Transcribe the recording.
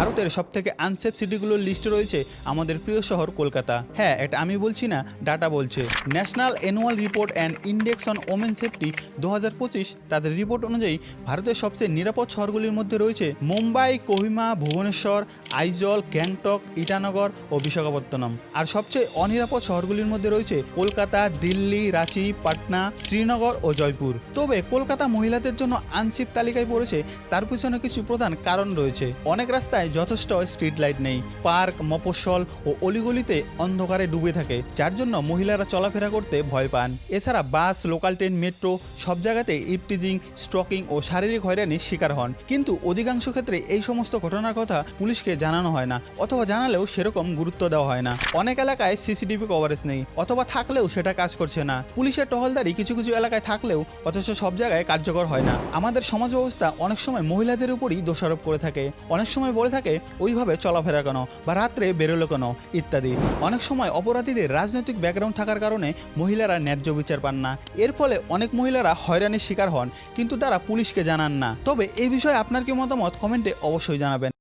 ভারতের সবথেকে আনসেফ সিটিগুলোর লিস্টে রয়েছে আমাদের প্রিয় শহর কলকাতা। হ্যাঁ এটা আমি বলছি না, ডাটা বলছে। National annual report and index on women safety দু হাজার পঁচিশ, তাদের রিপোর্ট অনুযায়ী ভারতের সবচেয়ে নিরাপদ শহরগুলির মধ্যে রয়েছে মুম্বাই, কোহিমা, ভুবনেশ্বর, আইজল, গ্যাংটক, ইটানগর ও বিশাখাপত্তনম। আর সবচেয়ে অনিরাপদ শহরগুলির মধ্যে রয়েছে কলকাতা, দিল্লি, রাঁচি, পাটনা, শ্রীনগর ও জয়পুর। তবে কলকাতা মহিলাদের জন্য আনসিপ তালিকায় পড়েছে, তার পিছনে কিছু প্রধান কারণ রয়েছে। অনেক রাস্তায় যথেষ্ট স্ট্রিট লাইট নেই। পার্ক, মফস্বল ও অলিগলিতে অন্ধকারে ডুবে থাকে, যার জন্য মহিলারা চলাফেরা করতে ভয় পান। এছাড়া বাস লোকাল ট্রেন মেট্রো সব জায়গাতে ইপটিজিং স্টকিং ও শারীরিক হয়রানির শিকার হন। কিন্তু অধিকাংশ ক্ষেত্রে এই সমস্ত ঘটনার কথা পুলিশকে জানানো হয় না, অথবা জানালেও সেরকম গুরুত্ব দেওয়া হয় না। অনেক এলাকায় সিসিটিভি কভারেজ নেই, অথবা থাকলেও সেটা কাজ করছে না। পুলিশের টহলদারি কিছু কিছু এলাকায় থাকলেও অথচ সব জায়গায় কার্যকর হয় না। আমাদের সমাজ ব্যবস্থা অনেক সময় মহিলাদের উপরই দোষারোপ করে থাকে। অনেক সময় বলে থাকে ওইভাবে চলাফেরা কেন বা রাত্রে বেরোলো কেন ইত্যাদি। অনেক সময় অপরাধীদের রাজনৈতিক ব্যাকগ্রাউন্ড থাকার কারণে মহিলারা ন্যায্য বিচার পান না। এর ফলে অনেক মহিলারা হয়রানির শিকার হন, কিন্তু তারা পুলিশকে জানান না। তবে এই বিষয়ে আপনার কি মতামত? কমেন্টে অবশ্যই জানাবেন।